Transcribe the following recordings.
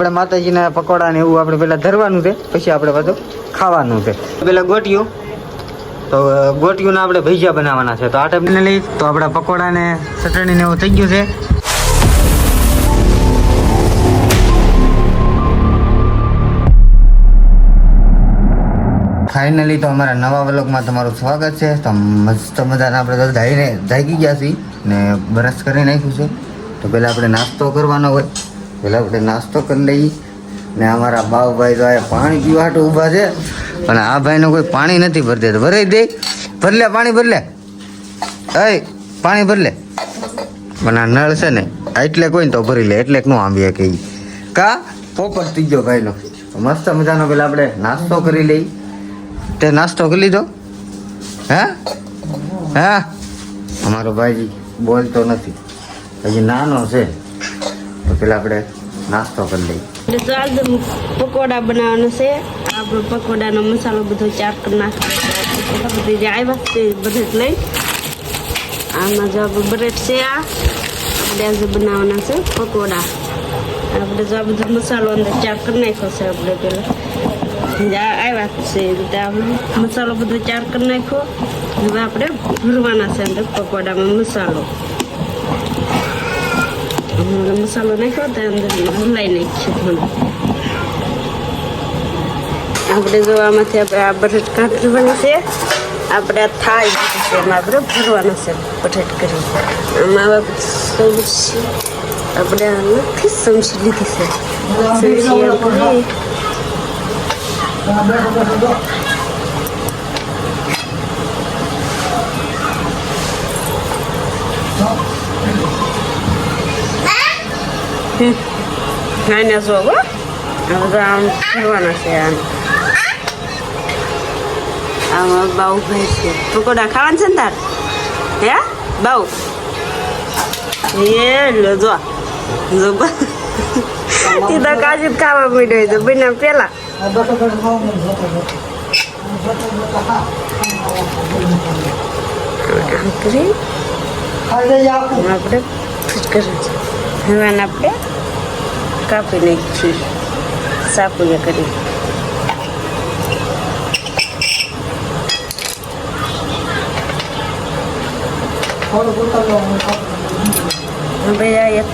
આપણે માતાજીના પકોડા ને એવું આપણે પેલા ધરવાનું છે, પછી આપણે બધું ખાવાનું છે. પેલા ગોટિયું, તો ગોટિયું ગોટિયુંના આપણે ભજીયા બનાવવાના છે. તો આ ટાઈપને લઈ, તો આપણા પકોડા ને ચટણી ને એવું થઈ ગયું છે. ફાઇનલી તો અમારા નવા વ્લોગમાં તમારું સ્વાગત છે. તો મસ્ત મજાના આપણે તો ધાઈને જાગી ગયા છીએ ને બ્રશ કરી નાખ્યું છે. તો પહેલાં આપણે નાસ્તો કરવાનો હોય. પહેલાં આપણે નાસ્તો કરી લઈએ. ને અમારા બાવભાઈ તો આ પાણી પીવા હાટું ઊભા છે. પણ આ ભાઈનો કોઈ પાણી નથી ભરી દેતો ભરાઈ દે. ભરલે પાણી ભરલે એ પાણી ભરલે પણ આ નળ છે ને એટલે કોઈ તો ભરી લે, એટલે નો આંબીએ કે ઈ. કા? પોપટ ગયો ભાઈનો. મસ્ત મજાનો પેલા આપણે નાસ્તો કરી લઈ તે નાસ્તો કરી લીધો? હે? હે? અમારો ભાઈ બોલતો નથી. હજી નાનો છે. તો પેલા આપણે નાસ્તો કરી લઈ. એટલે તો આજ પકોડા બનાવવાનો છે. આપણો પકોડાનો મસાલો બધો ચાર કરી નાખવાનો બધી જે આવ્યા તે બધે જ લઈ. આમાં જો આપણે બ્રેડ છે આ. આપણે આજે બનાવવાના છે પકોડા. આપણે જો આ બધો મસાલો અંદર ચાર કરી નાખ્યો છે આપણે પેલા. આવ્યા છે રીતે મસાલો બધો ચાર કરી નાખ્યો. હવે આપણે ભરવાના છે અંદર પકોડામાં મસાલો. મસાલો નાખ્યો તો અંદર હલાઈ નાખીએ આપણે જો આમાંથી આપણે આ બટેટ કાઢવાનું છે. આપણે આ લીધી છે, એમાં આપણે ભરવાના છે બટેટ કરી. આમાં સમજી આપણે આ નથી સમજી લીધી છે. સમસી નાના જો હો આ બધા આમ ભરવાના છે આમ આમાં બાઉ ભાઈ છે પકોડા ખાવાના છે ને તાર હે બાઉ એ લો જો જો તે તો કાજુ ખાવા માંડ્યો તો બન્યા પેલા આપણે કરી હવે આપણે કાપી નાખીએ સાપુયા કરી હવે આ એક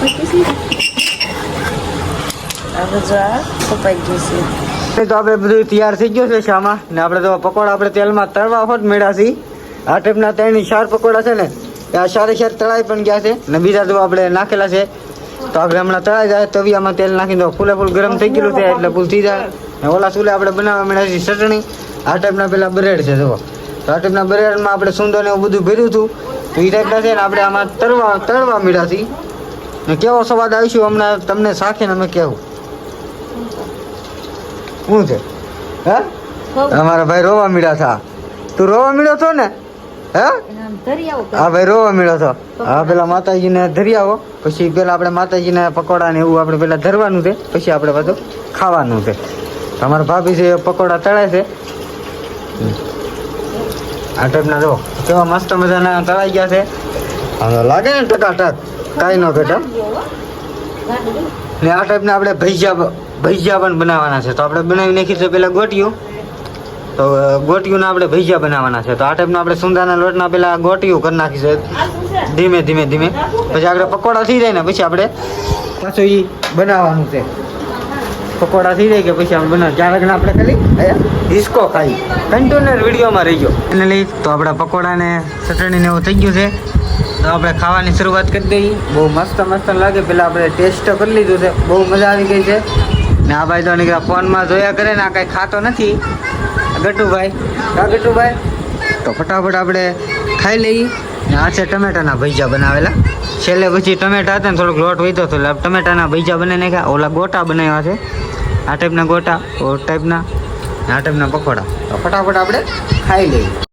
મૂકીશ ને. હવે જો આ કપાઈ ગયું તો આપણે બધું તૈયાર થઈ ગયું છે શામાં. ને આપણે તો પકોડા આપણે તેલમાં તળવા હોત મેળા આ ટાઈપના ત્રણ ચાર પકોડા છે ને આ સારે ચાર તળાઈ પણ ગયા છે. ને બીજા તો આપણે નાખેલા છે. તો આપણે હમણાં તળાઈ જાય તવિયામાં તેલ નાખીને દો ફૂલે ફૂલ ગરમ થઈ ગયેલું છે એટલે ફૂલ થઈ જાય. ને ઓલા ચૂલે આપણે બનાવવા મળ્યા છીએ ચટણી. આ ટાઈપના પેલા બ્રેડ છે જુઓ. તો આ ટાઈપના બ્રેડમાં આપણે સુંદર ને એવું બધું ભર્યું હતું. તો એ ટાઈપના છે ને આપણે આમાં તળવા તળવા મળ્યા છીએ ને કેવો સ્વાદ આવીશું હમણાં તમને સાખીને અમે કહેવું શું છે? હે? અમારા ભાઈ રોવા મીડા થા. તું રોવા મીડો છો ને? હે? ભાઈ રોવા મીડો તો. હા પેલા માતાજીને ધરી આવો પછી પેલા આપણે માતાજીને પકોડા ને એવું આપણે પેલા ધરવાનું છે પછી આપણે બધું ખાવાનું છે. તમારા ભાભી છે પકોડા તળે છે. આ ટાઈપના જો કેવા મસ્ત મજાના તળાઈ ગયા છે. લાગે ને ટકાટક કાંઈ ન ઘટે. ને આ ટાઈપના આપણે ભજીયા ભજીયા પણ બનાવવાના છે. તો આપણે બનાવી નાખી છે પેલા ગોટિયું. તો ગોટિયું આપણે ભજીયા બનાવવાના છે. તો આ ટાઈપના આપણે સુંદાના લોટના પેલા ગોટિયું કરી નાખીશું ધીમે ધીમે ધીમે. પછી આગળ પકોડા થઈ જાય ને, પછી આપણે પાછું એ બનાવવાનું છે. પકોડા થઈ જાય કે પછી આપણે બનાવ લગ્ન આપણે ખાલી હિસ્કો ખાઈ. કન્ટિન્યુઅર વિડીયોમાં રહી ગયો એને લઈ તો આપણા પકોડાને ચટણી ને એવું થઈ ગયું છે. તો આપણે ખાવાની શરૂઆત કરી દઈએ. બહુ મસ્ત મસ્ત લાગે. પેલા આપણે ટેસ્ટ કરી લીધું છે. બહુ મજા આવી ગઈ છે. ને આ ભાઈ તો નીકળ્યા ફોનમાં જોયા કરે ને, આ કાંઈ ખાતો નથી. ગટુભાઈ આ ગટુભાઈ તો ફટાફટ આપણે ખાઈ લઈએ. આ છે ટમેટાના ભજીયા બનાવેલા. છેલ્લે પછી ટમેટા હતા ને થોડોક લોટ વધ્યો હતો એટલે ટમેટાના ભજીયા બને નાખ્યા. ઓલા ગોટા બનાવ્યા છે. આ ટાઈપના ગોટા ઓ ટાઈપના આ ટાઈપના પકોડા. તો ફટાફટ આપણે ખાઈ લઈએ.